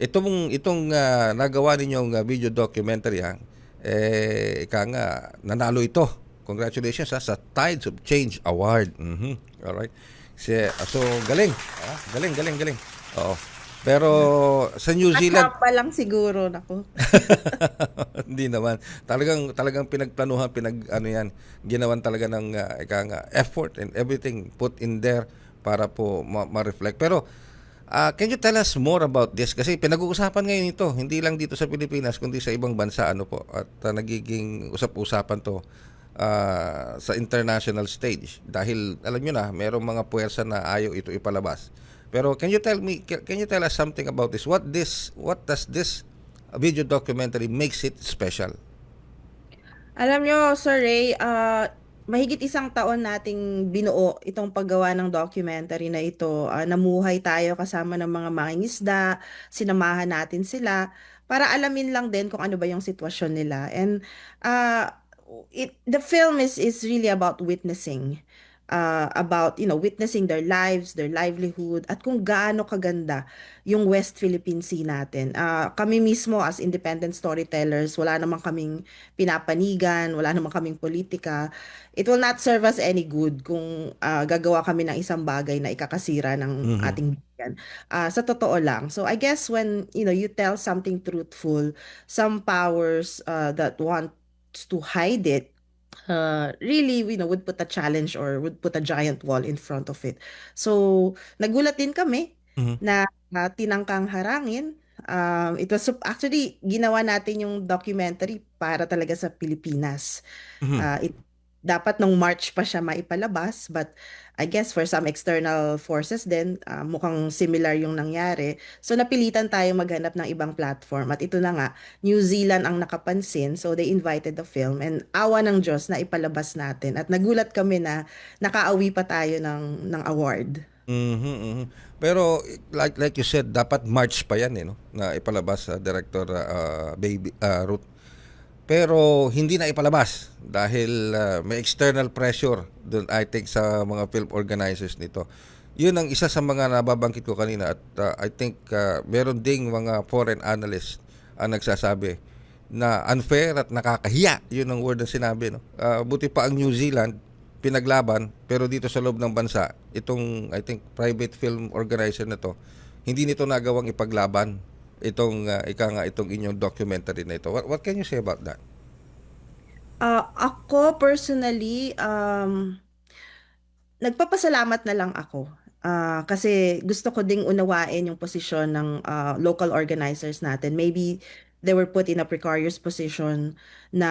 Itong itong ah, nagawa ninyong ah, video documentary ha, eh ika nga nanalo ito. Congratulations ha, sa Tides of Change Award. Mhm. All right. Si, so galing. Ah, galing, galing, galing. Oo. Pero sa New Zealand At pa lang siguro, nako. hindi naman. Talagang talagang pinagplanuhan, pinag ano 'yan, ginawan talaga ng uh, ika nga, effort and everything put in there para po ma- ma-reflect. Pero ah, can you tell us more about this kasi pinag-uusapan ngayon ito, hindi lang dito sa Pilipinas kundi sa ibang bansa ano po at ah, nagiging usap-usapan to ah, sa international stage dahil alam niyo na, merong mga puwersa na ayaw ito ipalabas. Pero can you tell me can you tell us something about this? What this what does this video documentary makes it special? Alam nyo, Sir Ray, ah, mahigit isang taon nating binuo itong paggawa ng documentary na ito. Ah, namuhay tayo kasama ng mga mangingisda, sinamahan natin sila para alamin lang din kung ano ba yung sitwasyon nila. And ah, it, the film is is really about witnessing. Uh, about you know witnessing their lives, their livelihood at kung gaano kaganda yung West Philippine Sea natin. Ah, kami mismo as independent storytellers, wala namang kaming pinapanigan, wala namang kaming politika. It will not serve us any good kung ah, gagawa kami ng isang bagay na ikakasira ng Mhm. ating bayan. Ah, sa totoo lang. So I guess when you know you tell something truthful, some powers uh, that want to hide it uh, really, you know, would put a challenge or would put a giant wall in front of it. So, nagulat din kami Mhm. na, na tinangkang harangin. Um, it was actually ginawa natin yung documentary para talaga sa Pilipinas. Mhm. Uh, it, dapat nung March pa siya maipalabas but I guess for some external forces din uh, mukhang similar yung nangyari. So napilitan tayo maghanap ng ibang platform at ito na nga New Zealand ang nakapansin so they invited the film and awa ng Diyos na ipalabas natin at nagulat kami na nakaawi pa tayo ng ng award. Mhm, mhm. Pero like like you said, dapat March pa 'yan eh no na ipalabas sa director uh, Baby uh, Ruth. Pero hindi na ipalabas dahil uh, may external pressure doon I think sa mga film organizers nito. 'Yun ang isa sa mga nababangkit ko kanina at uh, I think uh, meron ding mga foreign analysts ang nagsasabi na unfair at nakakahiya. 'Yun ang word na sinabi no. Uh, buti pa ang New Zealand pinaglaban pero dito sa loob ng bansa itong I think private film organizer na to hindi nito nagawang ipaglaban itong uh, ika nga itong inyong documentary na ito what, what can you say about that Ah, ako personally, um, nagpapasalamat na lang ako. Ah, kasi gusto ko ding unawain yung posisyon ng ah, local organizers natin. Maybe they were put in a precarious position na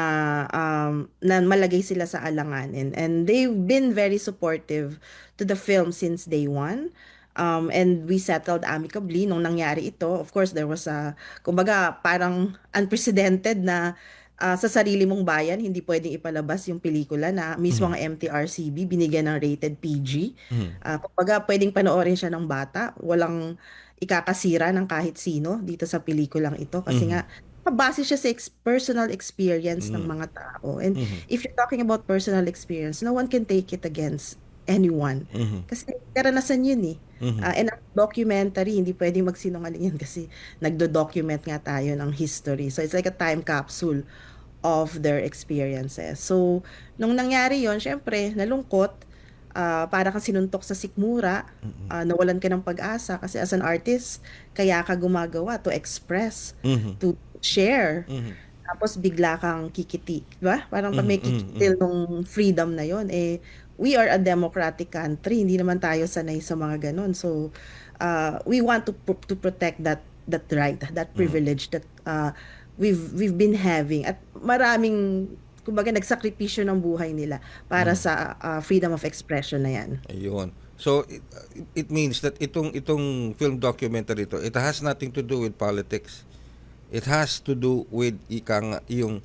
um, na malagay sila sa alanganin. And they've been very supportive to the film since day one. Um, and we settled amicably nung nangyari ito. Of course, there was a, kumbaga, parang unprecedented na ah, sa sarili mong bayan, hindi pwedeng ipalabas yung pelikula na mismo ang MTRCB binigyan ng rated PG. Mhm. Ah, kumbaga, pwedeng panoorin siya ng bata. Walang ikakasira ng kahit sino dito sa pelikulang ito. Kasi Mhm. nga, base siya sa ex- personal experience ng Mhm. mga tao. And Mhm. if you're talking about personal experience, no one can take it against anyone. Mhm. Kasi karanasan yun eh. Mhm. Ah, and ang documentary, hindi pwedeng magsinungaling yan kasi nagdo-document nga tayo ng history. So it's like a time capsule of their experiences. So, nung nangyari yon syempre, nalungkot, ah, para kang sinuntok sa sikmura, ah, nawalan ka ng pag-asa kasi as an artist, kaya ka gumagawa to express, Mhm. to share. Mhm. Tapos bigla kang kikiti, di ba? Parang pag may Mm, mm, kikitil nung freedom na yon eh we are a democratic country, hindi naman tayo sanay sa mga ganun. So uh, we want to to protect that that right, that privilege that uh, we've we've been having at maraming kumbaga nagsakripisyo ng buhay nila para sa uh, freedom of expression na yan. Ayun. So it, it means that itong itong film documentary ito, it has nothing to do with politics. It has to do with ikang yung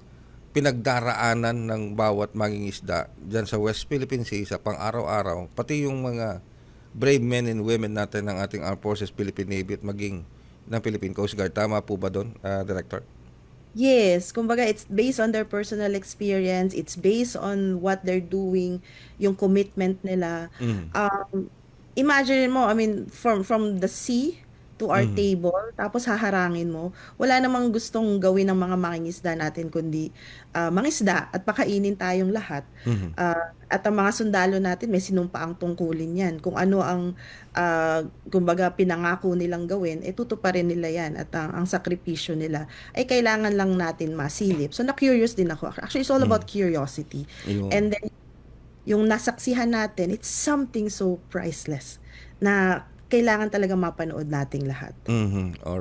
pinagdaraanan ng bawat mangingisda diyan sa West Philippine Sea sa pang-araw-araw, pati yung mga brave men and women natin ng ating Armed Forces, Philippine Navy at maging ng Philippine Coast Guard. Tama po ba doon, ah, Director? Yes, kumbaga it's based on their personal experience, it's based on what they're doing, yung commitment nila. Mm. Um, imagine mo, I mean, from from the sea to our Mhm. table tapos haharangin mo. Wala namang gustong gawin ng mga mangingisda natin kundi ah, mangisda at pakainin tayong lahat. Mhm. Ah, at ang mga sundalo natin may sinumpaang tungkulin yan. Kung ano ang ah, kumbaga pinangako nilang gawin, eh tutuparin nila yan at ang, ang sakripisyo nila ay kailangan lang natin masilip. So na-curious din ako. Actually, it's all Mm. about curiosity. Yun. And then, yung nasaksihan natin, it's something so priceless na kailangan talaga mapanood nating lahat. Mhm. All